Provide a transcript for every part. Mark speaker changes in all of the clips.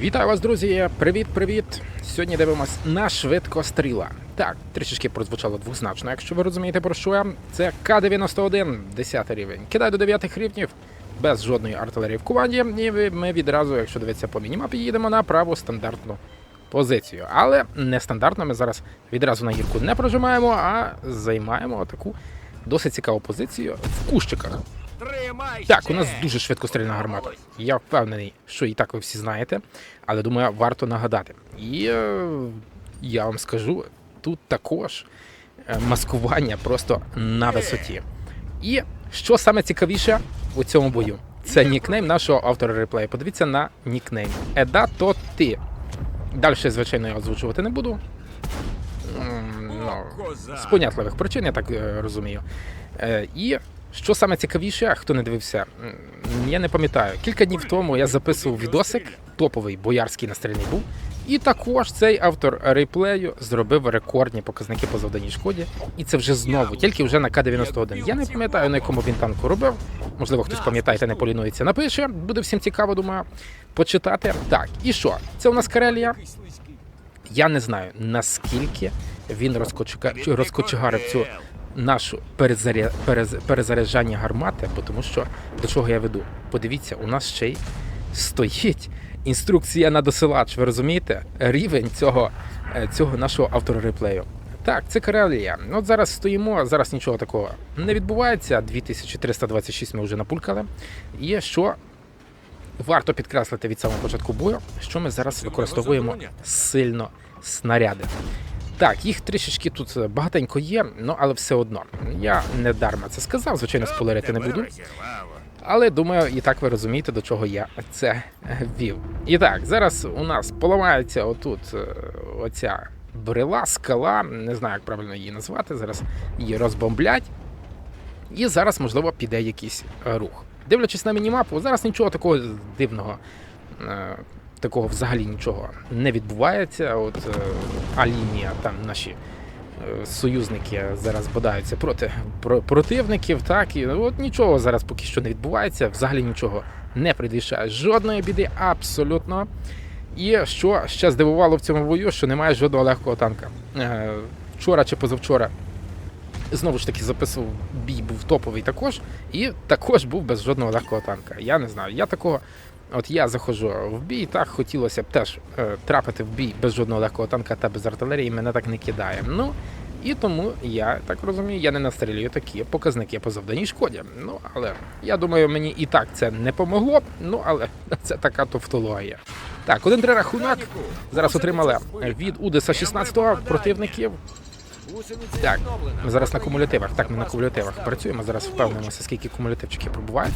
Speaker 1: Вітаю вас, друзі! Привіт-привіт! Сьогодні дивимось на швидкостріла. Так, трішечки прозвучало двозначно, якщо ви розумієте про що я. Це К-91, 10 рівень. Кидай до 9 рівнів без жодної артилерії в команді. І ми відразу, якщо дивитися по мінімапі, їдемо на праву стандартну позицію. Але не стандартно, ми зараз відразу на гірку не прожимаємо, а займаємо таку досить цікаву позицію в кущиках. Так, у нас дуже швидкострільна гармата. Я впевнений, що і так ви всі знаєте, але думаю, варто нагадати. І е, я вам скажу, тут також е, маскування просто на висоті. І що саме цікавіше у цьому бою? Це нікнейм нашого автора реплею. Подивіться на нікнейм. Еда то ти. Далі, звичайно, я озвучувати не буду. Ну, з понятливих причин, я так е, розумію. Е, і що саме цікавіше, хто не дивився, я не пам'ятаю. Кілька днів тому я записував відосик, топовий боярський настрільний був. І також цей автор реплею зробив рекордні показники по завданій шкоді. І це вже знову, тільки вже на К-91. Я не пам'ятаю, на якому він танку робив. Можливо, хтось пам'ятає та не полінується. Напише. Буде всім цікаво, думаю, почитати. Так, і що? Це у нас Карелія. Я не знаю, наскільки він розкочука- розкочегарив цю нашу перезаря... перез... перезаряджання гармати, тому що до чого я веду. Подивіться, у нас ще й стоїть інструкція на досилач. Ви розумієте? Рівень цього, е, цього нашого автора реплею. Так, це Карелія. Ну, От зараз стоїмо, зараз нічого такого не відбувається. 2326 ми вже напулькали. І що варто підкреслити від самого початку бою, що ми зараз використовуємо сильно снаряди. Так, їх трішечки тут багатенько є, ну але все одно. Я не дарма це сказав, звичайно, спойлерити не буду. Але думаю, і так ви розумієте, до чого я це е, вів. І так, зараз у нас поламається отут е, оця брела, скала, не знаю, як правильно її назвати. Зараз її розбомблять. І зараз, можливо, піде якийсь е, рух. Дивлячись на мінімапу, зараз нічого такого дивного, е, такого взагалі нічого не відбувається. От е, а лінія, там наші е, союзники зараз бодаються проти про- противників. Так і от нічого зараз поки що не відбувається. Взагалі нічого не предвіщає жодної біди, абсолютно. І що ще здивувало в цьому бою, що немає жодного легкого танка. Е, Вчора чи позавчора знову ж таки записував бій, був топовий також, і також був без жодного легкого танка. Я не знаю. Я такого. От я заходжу в бій, так хотілося б теж е, трапити в бій без жодного легкого танка та без артилерії, мене так не кидає. Ну і тому я так розумію, я не настрілюю такі показники по завданій шкоді. Ну але я думаю, мені і так це не помогло. Ну але це така тавтологія. Так, один три рахунок. Зараз отримали від Удеса 16-го противників. Так, ми зараз на кумулятивах. Так, ми на кумулятивах працюємо. Зараз впевнимося, скільки кумулятивчиків пробувають.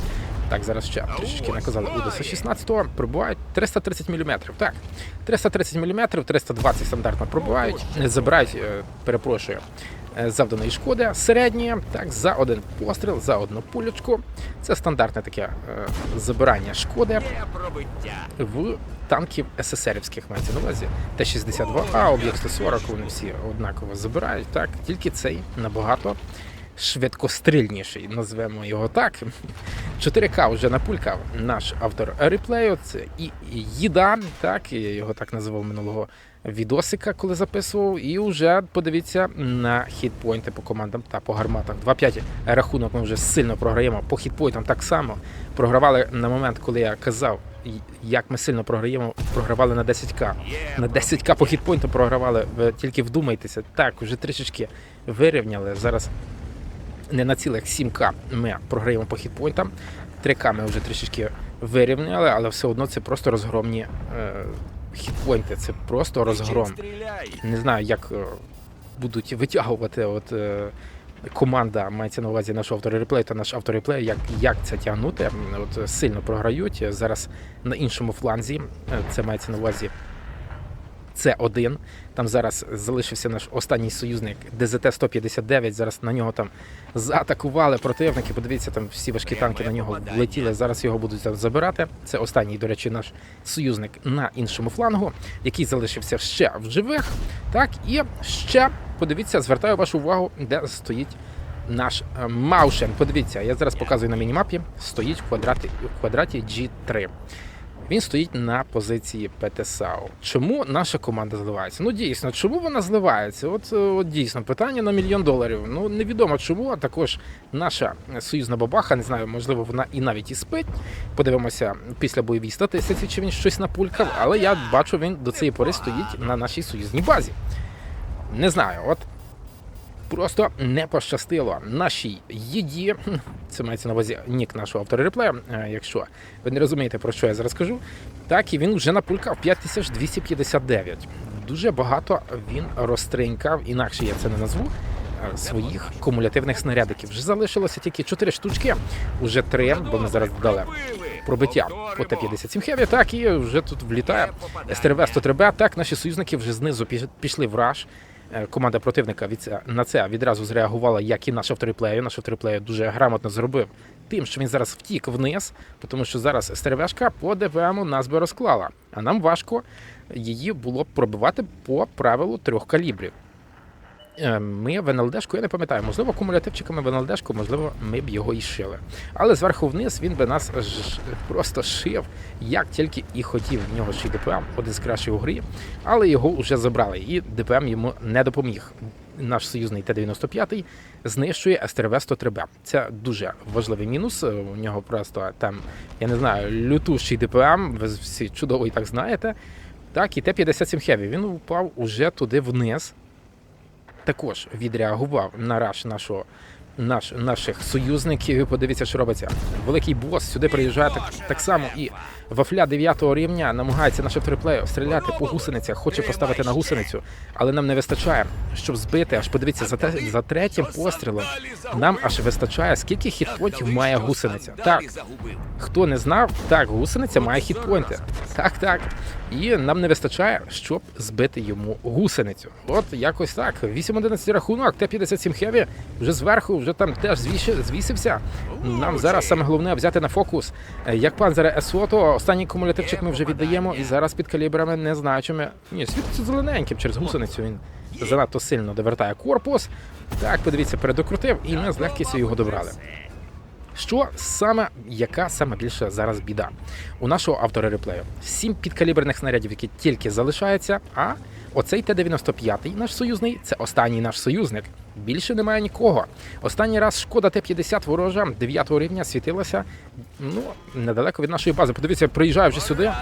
Speaker 1: Так, зараз ще трішечки наказали Удеса 16-го. Пробувають 330 мм. Так, 330 мм, 320 стандартно пробувають. Забирають, е, перепрошую, е, завданої шкоди середні. Так, за один постріл, за одну пулечку. Це стандартне таке е, забирання шкоди в танків СССРівських мається на увазі. Т-62А, об'єкт 140, вони всі однаково забирають. Так, тільки цей набагато швидкострільніший, назвемо його так. 4К вже напулькав наш автор реплею. Це і їда, так, я його так називав минулого відосика, коли записував. І вже подивіться на хітпойнти по командам та по гарматах. 2-5 рахунок ми вже сильно програємо. По хітпойнтам так само програвали на момент, коли я казав, як ми сильно програємо, програвали на 10к. На 10к по хітпойнту програвали. Ви тільки вдумайтеся. Так, вже трішечки вирівняли. Зараз не на цілих 7к ми програємо по хітпойнтам. 3к ми вже трішечки вирівняли, але все одно це просто розгромні е, хітпойнти. Це просто розгром. Не знаю, як е, будуть витягувати от, е, команда, мається на увазі наш автореплей та наш автореплей, як, як це тягнути. От е, сильно програють. Зараз на іншому фланзі, е, це мається на увазі. Це один. Там зараз залишився наш останній союзник ДЗТ-159. Зараз на нього там заатакували противники. Подивіться, там всі важкі танки на нього влетіли. Зараз його будуть там забирати. Це останній, до речі, наш союзник на іншому флангу, який залишився ще в живих. Так, і ще подивіться, звертаю вашу увагу, де стоїть наш е, Маушен. Подивіться, я зараз показую на мінімапі. Стоїть в квадраті в квадраті G3. Він стоїть на позиції ПТСАУ. Чому наша команда зливається? Ну дійсно, чому вона зливається? От, е, от дійсно питання на мільйон доларів. Ну невідомо чому. А також наша союзна бабаха, не знаю, можливо, вона і навіть і спить. Подивимося після бойовій статистиці, чи він щось напулькав. Але я бачу, він до цієї пори стоїть на нашій союзній базі. Не знаю, от просто не пощастило нашій їді. Це мається на увазі нік нашого автора реплею. е, Якщо ви не розумієте, про що я зараз кажу, так і він вже напулькав 5259. Дуже багато він розтринькав, інакше я це не назву. е, Своїх кумулятивних снарядиків. Вже залишилося тільки 4 штучки, уже 3, бо ми зараз додали пробиття по Т-57 Хеві, так і вже тут влітає СТРВ 103Б. Так, наші союзники вже знизу пішли в раш. Е, Команда противника від на це відразу зреагувала, як і наш автореплею. Наш автореплею дуже грамотно зробив тим, що він зараз втік вниз, тому що зараз СТРВшка по ДВМу нас би розклала. А нам важко її було пробивати по правилу трьох калібрів. Е, Ми в НЛДшку, я не пам'ятаю, можливо, кумулятивчиками в НЛДшку, можливо, ми б його і шили. Але зверху вниз він би нас ж- просто шив, як тільки і хотів. В нього ще й ДПМ, один з кращих у грі, але його вже забрали, і ДПМ йому не допоміг. Наш союзний Т-95 знищує СТРВ 103Б. Це дуже важливий мінус. Е, У нього просто там, я не знаю, лютущий ДПМ, ви всі чудово і так знаєте. Так, і Т-57 Heavy, він упав уже туди вниз також відреагував на раш нашого. Наш, наших союзників, подивіться, що робиться. Великий бос сюди приїжджає так, так само і вафля 9 рівня намагається наш автореплею стріляти по гусеницях, хоче поставити на гусеницю, але нам не вистачає, щоб збити. Аж подивіться за те за третім пострілом. Нам аж вистачає, скільки хітпонтів має гусениця. Так, хто не знав, так, гусениця має хітпойнти. Так, так. І нам не вистачає, щоб збити йому гусеницю. От якось так. 8-11 рахунок, Т-57 Хеві вже зверху, вже там теж звісився. Нам зараз саме головне взяти на фокус. Е, Як панзера Есото, останній кумулятивчик ми вже віддаємо, і зараз під калібрами не знаю, чи ми. Ні, світиться зелененьким через гусеницю. Він занадто сильно довертає корпус. Так, подивіться, передокрутив, і ми з легкістю його добрали. Що саме, яка саме більше зараз біда? У нашого автора реплею сім підкаліберних снарядів, які тільки залишаються, а оцей Т-95, наш союзний, це останній наш союзник. Більше немає нікого. Останній раз шкода Т-50 ворожа 9 рівня світилася ну, недалеко від нашої бази. Подивіться, приїжджає вже сюди.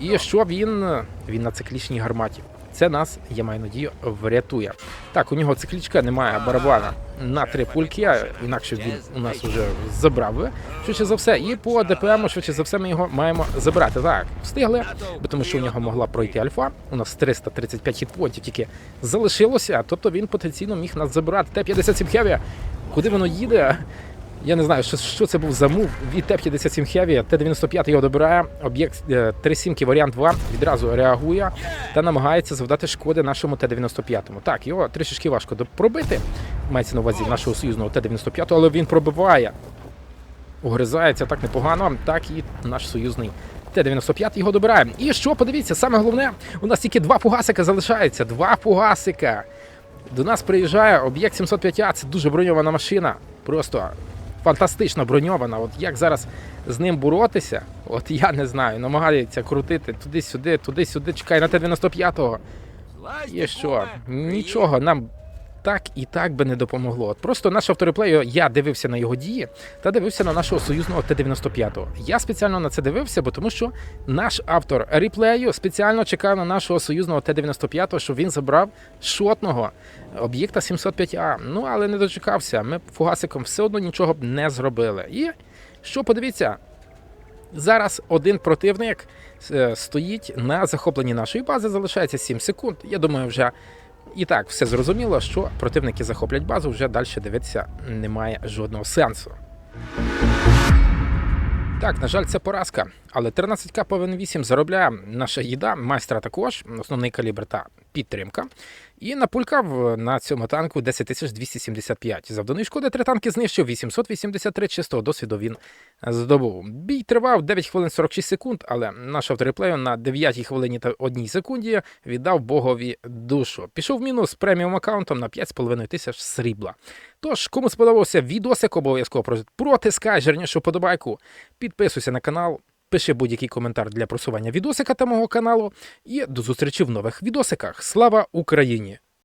Speaker 1: І що він? Він на циклічній гарматі. Це нас, я маю надію, врятує. Так, у нього циклічка немає барабана на три пульки, інакше він у нас вже забрав би, швидше за все. І по ДПМу, швидше за все, ми його маємо забрати. Так, встигли, бо тому що у нього могла пройти альфа. У нас 335 хітпонтів тільки залишилося, тобто він потенційно міг нас забрати. Т-57 Heavy, куди воно їде? Я не знаю, що, що це був за мув від Т-57 Heavy. Т-95 його добирає. Об'єкт е, 3-7 варіант 2 відразу реагує та намагається завдати шкоди нашому Т-95. Так, його трішечки важко пробити. Мається на увазі нашого союзного Т-95, але він пробиває. Угризається так непогано, так і наш союзний Т-95 його добирає. І що, подивіться, саме головне, у нас тільки два фугасика залишається. Два фугасика. До нас приїжджає об'єкт 705А, це дуже броньована машина. Просто фантастично броньована. От як зараз з ним боротися, от я не знаю. Намагається крутити туди-сюди, туди-сюди, чекай на Т-95-го. Є що? Нічого, нам так і так би не допомогло. От просто наш автореплею, я дивився на його дії та дивився на нашого союзного Т-95. Я спеціально на це дивився, бо тому що наш автор реплею спеціально чекав на нашого союзного Т-95, щоб він забрав шотного об'єкта 705А. Ну але не дочекався. Ми фугасиком все одно нічого б не зробили. І що подивіться, Зараз один противник е, стоїть на захопленні нашої бази, залишається 7 секунд. Я думаю, вже і так все зрозуміло, що противники захоплять базу, вже далі дивитися немає жодного сенсу. Так, на жаль, це поразка. Але 13к по 8 заробляє наша їда, майстра також, основний калібр та підтримка. І напулькав на цьому танку 10275. Завданої шкоди три танки знищив 883 чистого досвіду він здобув. Бій тривав 9 хвилин 46 секунд, але наш автореплею на 9 хвилині та 1 секунді віддав богові душу. Пішов в мінус преміум аккаунтом на 5,5 тисяч срібла. Тож, кому сподобався відосик, обов'язково протискай жирнішу подобайку, підписуйся на канал. пиши будь-який коментар для просування відосика та мого каналу. І до зустрічі в нових відосиках. Слава Україні!